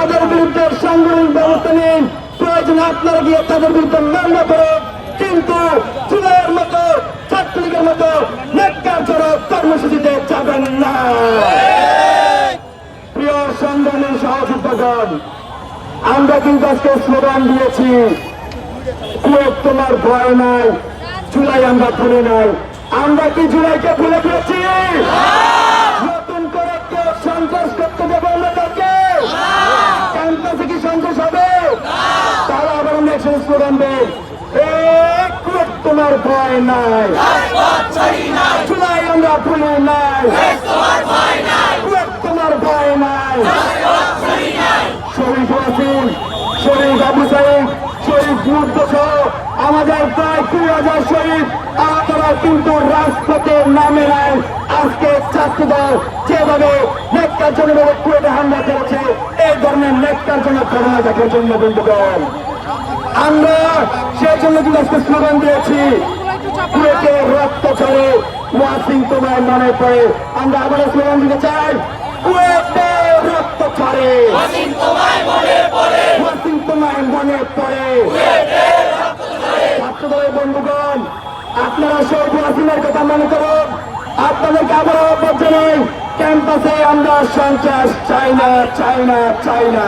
তাদের বিরুদ্ধে সাংগঠনিক ব্যবস্থা নিন। প্রয়োজন আপনারা গিয়ে তাদের বিরুদ্ধে মামলা করুন। কিন্তু জুলাইয়ের মতো, ছাত্রলীগের মতো নেককার কর্মসূচিতে যাবেন না। প্রিয় সংগ্রামী সহযোদ্ধাগণ, আমরা কিন্তু আজকে স্লোগান দিয়েছি, কুয়েত তোমার ভয় নাই জুলাই আমরা ভুলে নাই। আমরা কি জুলাইকে ভুলে গেছি আবার আমরা একসাথে স্লোগান দেয় এই কুয়েত তোমার ভয় নাই। জুলাই আমরা ভুলে নাই। তোমার ভয় নাই। শরীফ আসিন শরীফ আবু সাইদ শরীফ সহ আমাদের প্রায় দুই হাজার শরীফ আপনারা কিন্তু রাজপথে নামে নাই। আজকে ছাত্রদল যেভাবে নেককার জন্য কুয়েতে হামলা করেছে, এই ধরনের নেককার জন্য ঘটনা দেখার জন্য, বন্ধুগণ। আমরা সেই জন্য কিন্তু আজকে স্লোগান দিয়েছি। কুয়েতে রক্ত ছড়ে ওয়াসিং তোমার মনে পড়ে। আমরা আবার স্লোগান দিতে চাই কুয়েতে রক্ত ছড়ে। ওয়াসিং তোমার মনে পড়ে। ছাত্রদলের বন্ধুগণ আপনারা সব ওয়াসিমের কথা মনে করুন। আপনাদেরকে আবার আহ্বান জানাই ক্যাম্পাসে আমরা সন্ত্রাস চাই না চাই না চাই না।